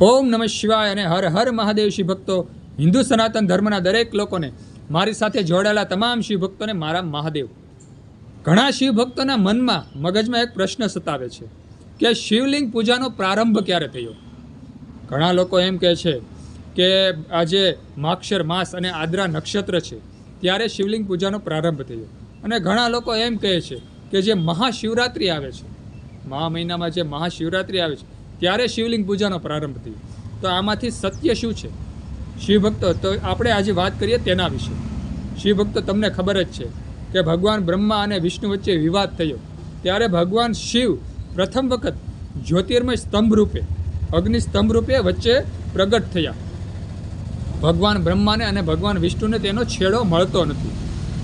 ઓમ નમઃ શિવાય અને હર હર મહાદેવ શિવ ભક્તો, હિન્દુ સનાતન ધર્મના દરેક લોકોને મારી સાથે જોડાયેલા તમામ શિવ ભક્તોને મારા મહાદેવ. ઘણા શિવ ભક્તોના મનમાં મગજમાં એક પ્રશ્ન સતાવે છે કે શિવલિંગ પૂજાનો પ્રારંભ ક્યારે થયો? ઘણા લોકો એમ કહે છે કે આજે માક્ષર માસ અને આદ્રા નક્ષત્ર છે, ત્યારે શિવલિંગ પૂજાનો પ્રારંભ થયો. અને ઘણા લોકો એમ કહે છે કે જે મહાશિવરાત્રિ આવે છે, મહા મહિનામાં જે મહાશિવરાત્રિ આવે છે ત્યારે શિવલિંગ પૂજાનો પ્રારંભ થયો. તો આમાંથી સત્ય શું છે? શિવભક્તો, તો આપણે આજે વાત કરીએ તેના વિશે. શિવ ભક્તો તમને ખબર જ છે કે ભગવાન બ્રહ્મા અને વિષ્ણુ વચ્ચે વિવાદ થયો. ત્યારે ભગવાન શિવ પ્રથમ વખત જ્યોતિર્મય સ્તંભ રૂપે અગ્નિ રૂપે વચ્ચે પ્રગટ થયા. ભગવાન બ્રહ્માને અને ભગવાન વિષ્ણુને તેનો છેડો મળતો નથી.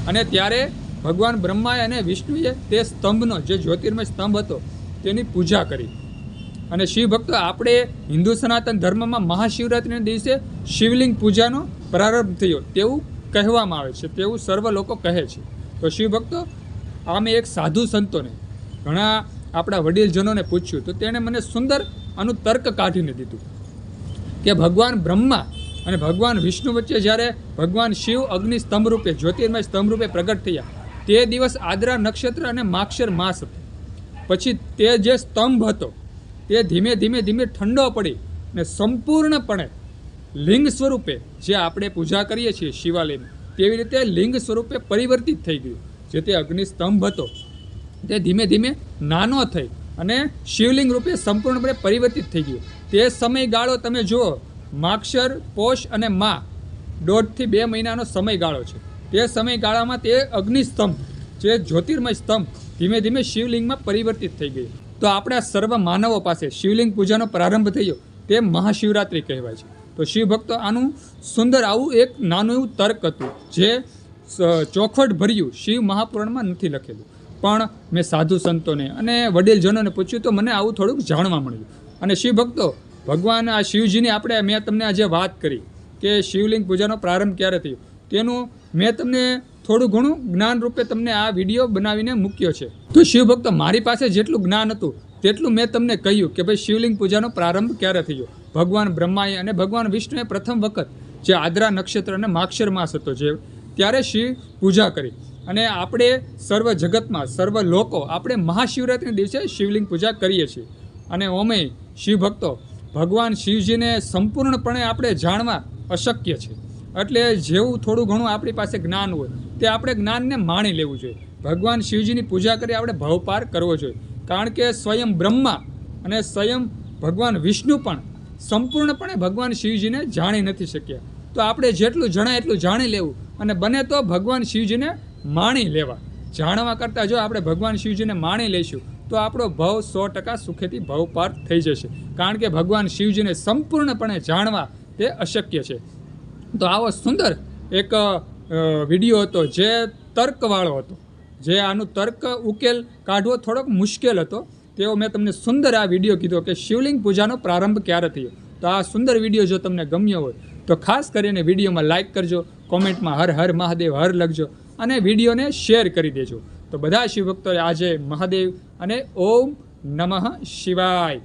અને ત્યારે ભગવાન બ્રહ્માએ અને વિષ્ણુએ તે સ્તંભનો, જે જ્યોતિર્મય સ્તંભ હતો, તેની પૂજા કરી. અને શિવ ભક્તો, આપણે હિન્દુ સનાતન ધર્મમાં મહાશિવરાત્રિના દિવસે શિવલિંગ પૂજાનો પ્રારંભ થયો. તેવું કહેવામાં આવે છે, તેવું સર્વ લોકો કહે છે. તો શિવ ભક્તો, આમે એક સાધુ સંતોને, ઘણા આપણા વડીલજનોને પૂછ્યું, તો તેણે મને સુંદર આનું તર્ક કાઢીને દીધું કે ભગવાન બ્રહ્મા અને ભગવાન વિષ્ણુ વચ્ચે જ્યારે ભગવાન શિવ અગ્નિ સ્તંભ રૂપે, જ્યોતિર્મય સ્તંભ રૂપે પ્રગટ થયા, તે દિવસ આદ્રા નક્ષત્ર અને માક્ષર માસ હતો. પછી તે જે સ્તંભ હતો તે ધીમે ધીમે ધીમે ઠંડો પડી અને સંપૂર્ણપણે લિંગ સ્વરૂપે જે આપણે પૂજા કરીએ છીએ શિવાલયની, તેવી રીતે લિંગ સ્વરૂપે પરિવર્તિત થઈ ગયું. જે તે અગ્નિ સ્તંભ હતો, તે ધીમે ધીમે નાનો થઈ અને શિવલિંગ રૂપે સંપૂર્ણપણે પરિવર્તિત થઈ ગયું. તે સમયગાળો તમે જુઓ, માક્ષર, પોષ અને મા દોઢથી બે મહિનાનો સમયગાળો છે. તે સમયગાળામાં તે અગ્નિ સ્તંભ જે જ્યોતિર્મય સ્તંભ ધીમે ધીમે શિવલિંગમાં પરિવર્તિત થઈ ગઈ તો આપણા સર્વ માનવો પાસે શિવલિંગ પૂજાનો પ્રારંભ થયો. તે મહાશિવરાત્રિ કહેવાય છે. તો શિવભક્તો આનું સુંદર આવું એક નાનું એવું તર્ક હતું, જે ચોખવટ ભર્યું શિવ મહાપુરાણમાં નથી લખેલું. પણ મેં સાધુ સંતોને અને વડીલજનોને પૂછ્યું તો મને આવું થોડુંક જાણવા મળ્યું. અને શિવભક્તો, ભગવાન આ શિવજીની આપણે, મેં તમને આજે વાત કરી કે શિવલિંગ પૂજાનો પ્રારંભ ક્યારે થયો? તેનું મેં તમને થોડું ઘણું જ્ઞાન રૂપે તમને આ વીડિયો બનાવીને મૂક્યો છે. તો શિવ ભક્તો મારી પાસે જેટલું જ્ઞાન હતું, તેટલું મેં તમને કહ્યું કે ભાઈ શિવલિંગ પૂજાનો પ્રારંભ ક્યારે થયો? ભગવાન બ્રહ્માએ અને ભગવાન વિષ્ણુએ પ્રથમ વખત જે આદ્રા નક્ષત્ર અને માક્ષર માસ હતો જે, ત્યારે શિવ પૂજા કરી. અને આપણે સર્વ જગતમાં, સર્વ લોકો, આપણે મહાશિવરાત્રિના દિવસે શિવલિંગ પૂજા કરીએ છીએ. અને ઓમે શિવભક્તો, ભગવાન શિવજીને સંપૂર્ણપણે આપણે જાણવા અશક્ય છે. એટલે જેવું થોડું ઘણું આપણી પાસે જ્ઞાન હોય, તે આપણે જ્ઞાનને માણી લેવું જોઈએ. ભગવાન શિવજીની પૂજા કરી આપણે ભવપાર કરવો જોઈએ. કારણ કે સ્વયં બ્રહ્મા અને સ્વયં ભગવાન વિષ્ણુ પણ સંપૂર્ણપણે ભગવાન શિવજીને જાણી નથી શક્યા. તો આપણે જેટલું જણાય એટલું જાણી લેવું અને બને તો ભગવાન શિવજીને માણી લેવા. જાણવા કરતાં જો આપણે ભગવાન શિવજીને માણી લઈશું, તો આપણો ભવ સો ટકા સુખેથી ભવ પાર થઈ જશે. કારણ કે ભગવાન શિવજીને સંપૂર્ણપણે જાણવા તે અશક્ય છે. તો આવો સુંદર એક વીડિયો હતો જે તર્કવાળો હતો. જે આનું તર્ક ઉકેલ કાઢવો થોડોક મુશ્કેલ હતો. તેવો મેં તમને સુંદર આ વીડિયો કીધો કે શિવલિંગ પૂજાનો પ્રારંભ ક્યારે થયો? તો આ સુંદર વીડિયો જો તમને ગમ્યો હોય, તો ખાસ કરીને વિડીયોમાં લાઇક કરજો, કોમેન્ટમાં હર હર મહાદેવ હર લખજો અને વિડીયોને શેર કરી દેજો. તો બધા શિવભક્તોએ આજે મહાદેવ અને ઓમ નમઃ શિવાય.